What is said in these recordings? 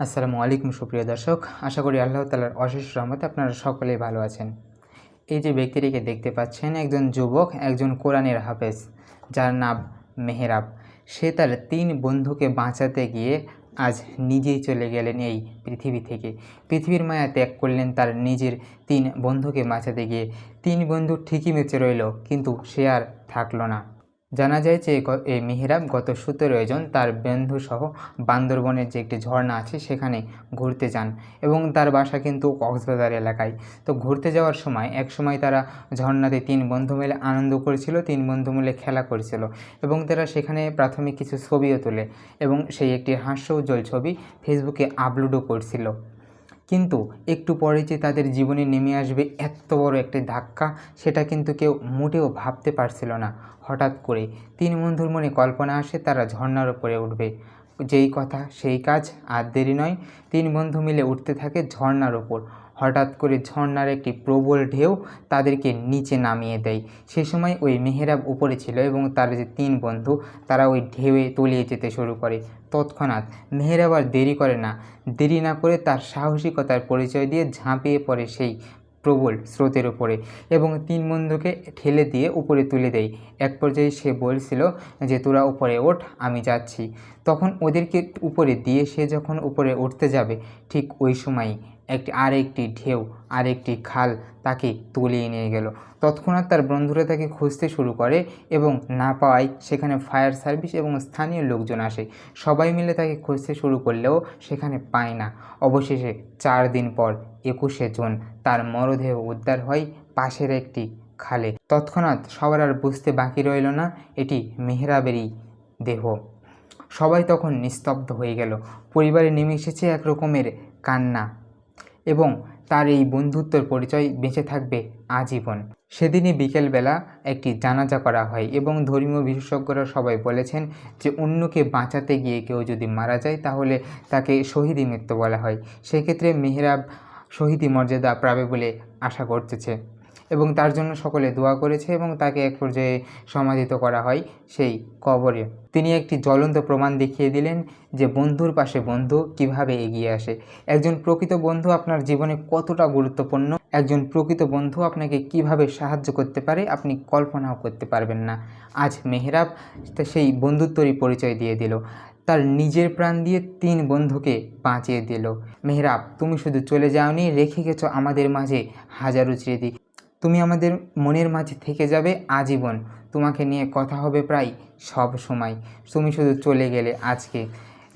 আসসালামু আলাইকুম, সুপ্রিয় দর্শক। আশা করি আল্লাহ তালার অশেষ রহমতে আপনারা সকলেই ভালো আছেন। এই যে ব্যক্তিটিকে দেখতে পাচ্ছেন, একজন যুবক, একজন কোরআনের হাফেজ, যার নাম মেহেরাব। সে তার তিন বন্ধুকে বাঁচাতে গিয়ে আজ নিজেই চলে গেলেন এই পৃথিবী থেকে। পৃথিবীর মায়া ত্যাগ করলেন তার নিজের তিন বন্ধুকে বাঁচাতে গিয়ে। তিন বন্ধু ঠিকই বেঁচে রইল, কিন্তু সে আর থাকল না। জানা যায় যে এই মেহেরাব গত সতেরো জন তার বন্ধুসহ বান্দরবনের যে একটি ঝর্ণা আছে সেখানে ঘুরতে যান এবং তার বাসা কিন্তু কক্সবাজার এলাকায়। তো ঘুরতে যাওয়ার সময় এক সময় তারা ঝর্ণাতে তিন বন্ধু মিলে আনন্দ করেছিল, তিন বন্ধু মিলে খেলা করেছিল এবং তারা সেখানে প্রাথমিক কিছু ছবিও তোলে এবং সেই একটি হাস্য উজ্জ্বল ছবি ফেসবুকে আপলোডও করছিল। কিন্তু একটু পরে যে তাদের জীবনে নেমে আসবে এত বড় একটি ধাক্কা, সেটা কিন্তু কেউ মোটেও ভাবতে পারছিল না। হঠাৎ করে তিন বন্ধুর মনে কল্পনা আসে, তারা ঝর্নার উপরে উঠবে। যেই কথা, সেই কাজ আর দেরি নয়। তিন বন্ধু মিলে উঠতে থাকে ঝর্নার ওপর হঠাৎ করে ঝর্ণার একটি প্রবল ঢেউ তাদেরকে নিচে নামিয়ে দেয়। সে সময় ওই মেহেরাব উপরে ছিল এবং তার যে তিন বন্ধু, তারা ওই ঢেউয়ে তলিয়ে যেতে শুরু করে। তৎক্ষণাৎ মেহেরাব আর দেরি করে না। দেরি না করে তার সাহসিকতার পরিচয় দিয়ে ঝাঁপিয়ে পড়ে সেই প্রবল স্রোতের উপরে এবং তিন বন্ধুকে ঠেলে দিয়ে উপরে তুলে দেয়। এক পর্যায়ে সে বলছিল যে, তোরা উপরে ওঠ, আমি যাচ্ছি। তখন ওদেরকে উপরে দিয়ে সে যখন উপরে উঠতে যাবে, ঠিক ওই সময়ই একটি, আরেকটি ঢেউ, আরেকটি খাল তাকে তুলিয়ে নিয়ে গেল। তৎক্ষণাৎ তার বন্ধুরা তাকে খুঁজতে শুরু করে এবং না পাওয়ায় সেখানে ফায়ার সার্ভিস এবং স্থানীয় লোকজন আসে। সবাই মিলে তাকে খুঁজতে শুরু করলেও সেখানে পায় না। অবশেষে চার দিন পর একুশে জুন তার মরদেহ উদ্ধার হয় পাশের একটি খালে। তৎক্ষণাৎ সবার আর বুঝতে বাকি রইল না, এটি মেহরাবেরই দেহ। সবাই তখন নিস্তব্ধ হয়ে গেল। পরিবারে নেমে এসেছে এক রকমের কান্না এবং তার এই বন্ধুত্বর পরিচয় বেঁচে থাকবে আজীবন। সেদিনই বিকেলবেলা একটি জানাজা করা হয় এবং ধর্মীয় বিশেষজ্ঞরা সবাই বলেছেন যে, অন্যকে বাঁচাতে গিয়ে কেউ যদি মারা যায়, তাহলে তাকে শহীদি মৃত্যু বলা হয়। সেক্ষেত্রে মেহরাব শহীদি মর্যাদা পাবে বলে আশা করতেছে। এবং তার জন্য সকলে দোয়া করেছে এবং তাকে এক পর্যায়ে সমাধিত করা হয় সেই কবরে। তিনি একটি জ্বলন্ত প্রমাণ দেখিয়ে দিলেন যে বন্ধুর পাশে বন্ধু কীভাবে এগিয়ে আসে। একজন প্রকৃত বন্ধু আপনার জীবনে কতটা গুরুত্বপূর্ণ? একজন প্রকৃত বন্ধু আপনাকে কীভাবে সাহায্য করতে পারে আপনি কল্পনাও করতে পারবেন না। আজ মেহরাব সেই বন্ধুত্বরই পরিচয় দিয়ে দিল। তার নিজের প্রাণ দিয়ে তিন বন্ধুকে বাঁচিয়ে দিল। মেহরাব, তুমি শুধু চলে যাওনি, রেখে গেছো আমাদের মাঝে হাজারো স্মৃতি। তুমি আমাদের মনের মাঝে থেকে যাবে আজীবন। তোমাকে নিয়ে কথা হবে প্রায় সব সময়। তুমি শুধু চলে গেলে আজকে।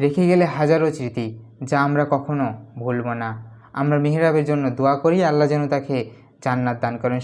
রেখে গেলে হাজারো স্মৃতি, যা আমরা কখনো ভুলব না। আমরা মেহরাবের জন্য দোয়া করি, আল্লাহ যেন তাকে জান্নাত দান করেন।